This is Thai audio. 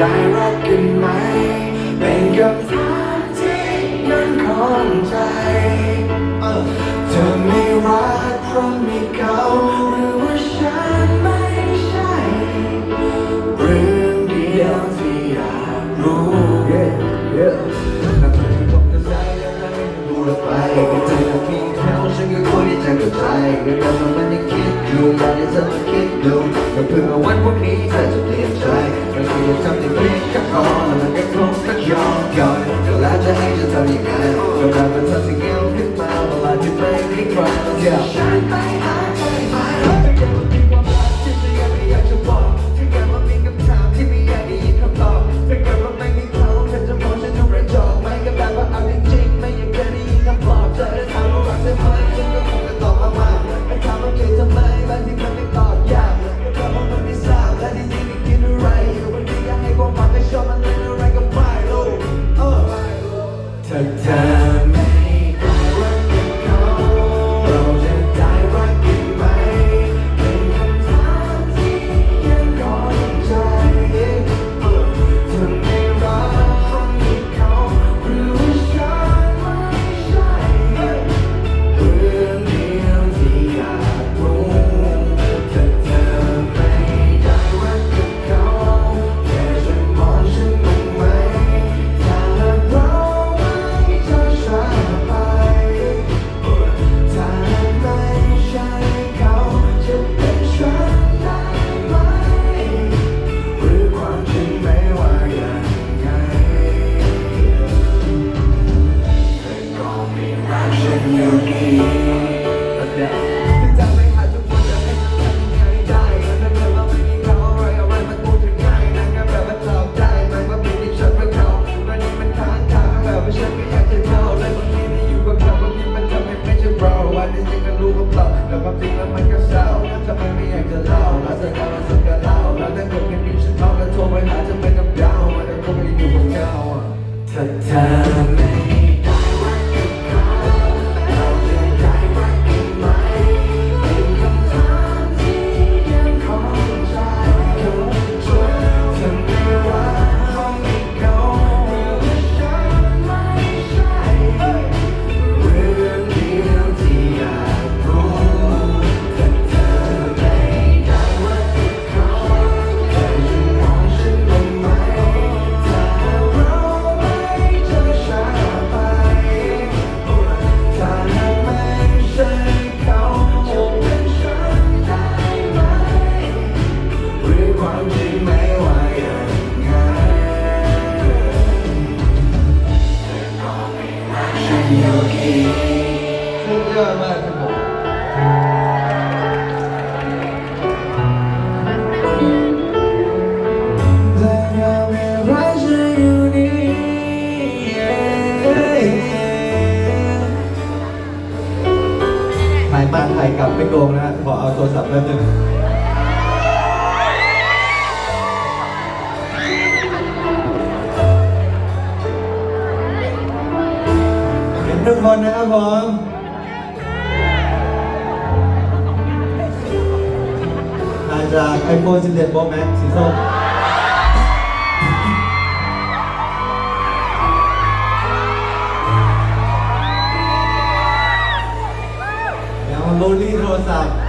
ได้รักกันไหม เป็นคำถามที่ยังคอนใจ เธอไม่รักเพราะมีเขาหรือว่าฉันไม่ใช่ เรื่องเดียวที่อยากรู้ไปก็เธอมีเขาฉันก็ควรที่จะเข้าใจเรื่องราวมันยังคิดอยู่อยากให้เธอมาคิดดูแต่เพื่อวันพวกนี้เธอจะเปลี่ยนใจ el volcán de Ta-ta. ายมาถ่ายกลับไม่โกงนะฮะขอเอาโทรศัพท์แป๊บนึงเห็นทุกคนนะครับผมมาจาก iPhone 11 Pro Max สีส้ม มโมลี่โทรศัพท์